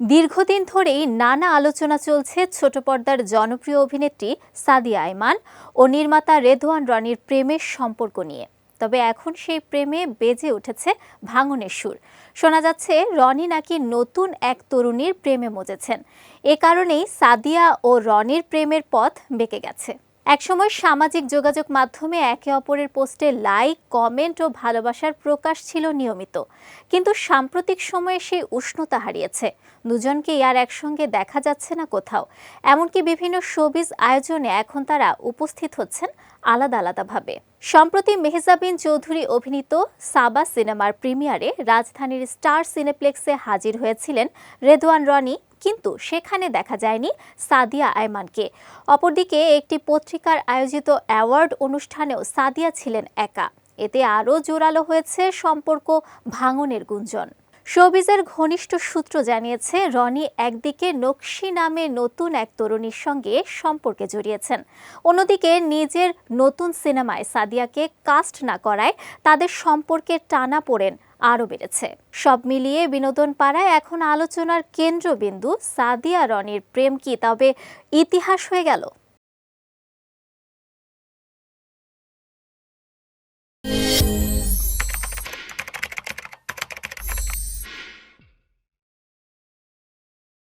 দীর্ঘদিন ধরেই নানা আলোচনা চলছে ছোট পর্দার জনপ্রিয় অভিনেত্রী সাদিয়া আইমান ও নির্মাতা রেদওয়ান রনির প্রেমের সম্পর্ক নিয়ে। তবে এখন সেই প্রেমে বেজে উঠেছে ভাঙনের সুর। শোনা যাচ্ছে, রনি নাকি নতুন এক তরুণীর প্রেমে মজেছেন। এ কারণেই সাদিয়া ও রনির প্রেমের পথ বেঁকে গেছে। একসময় সামাজিক যোগাযোগ মাধ্যমে একে অপরের পোস্টে লাইক, কমেন্ট ও ভালোবাসার প্রকাশ ছিল নিয়মিত। কিন্তু সাম্প্রতিক সময়ে সেই উষ্ণতা হারিয়েছে। দুজনকে আর একসঙ্গে দেখা যাচ্ছে না কোথাও। এমনকি বিভিন্ন শোবিজ আয়োজনে এখন তারা উপস্থিত হচ্ছেন আলাদা আলাদাভাবে। সম্প্রতি মেহজাবিন চৌধুরী অভিনীত সাবা সিনেমার প্রিমিয়ারে রাজধানীর স্টার সিনেপ্লেক্সে হাজির হয়েছিলেন রেদওয়ান রনি কিন্তু সেখানে দেখা যায়নি সাদিয়া আয়মানকে। অপরদিকে একটি পত্রিকার আয়োজিত অ্যাওয়ার্ড অনুষ্ঠানেও সাদিয়া ছিলেন একা। এতে আরও জোরালো হয়েছে সম্পর্ক ভাঙনের গুঞ্জন। শোবিজের ঘনিষ্ঠ সূত্র জানিয়েছে, রনি একদিকে নকশি নামে নতুন এক তরুণীর সঙ্গে সম্পর্কে জড়িয়েছেন। অন্যদিকে নিজের নতুন সিনেমায় সাদিয়াকে কাস্ট না করায় তাদের সম্পর্কের টানা পড়েন আরও বেড়েছে। সব মিলিয়ে বিনোদন পাড়ায় এখন আলোচনার কেন্দ্রবিন্দু সাদিয়া রনির প্রেম কি, তবে ইতিহাস হয়ে গেল।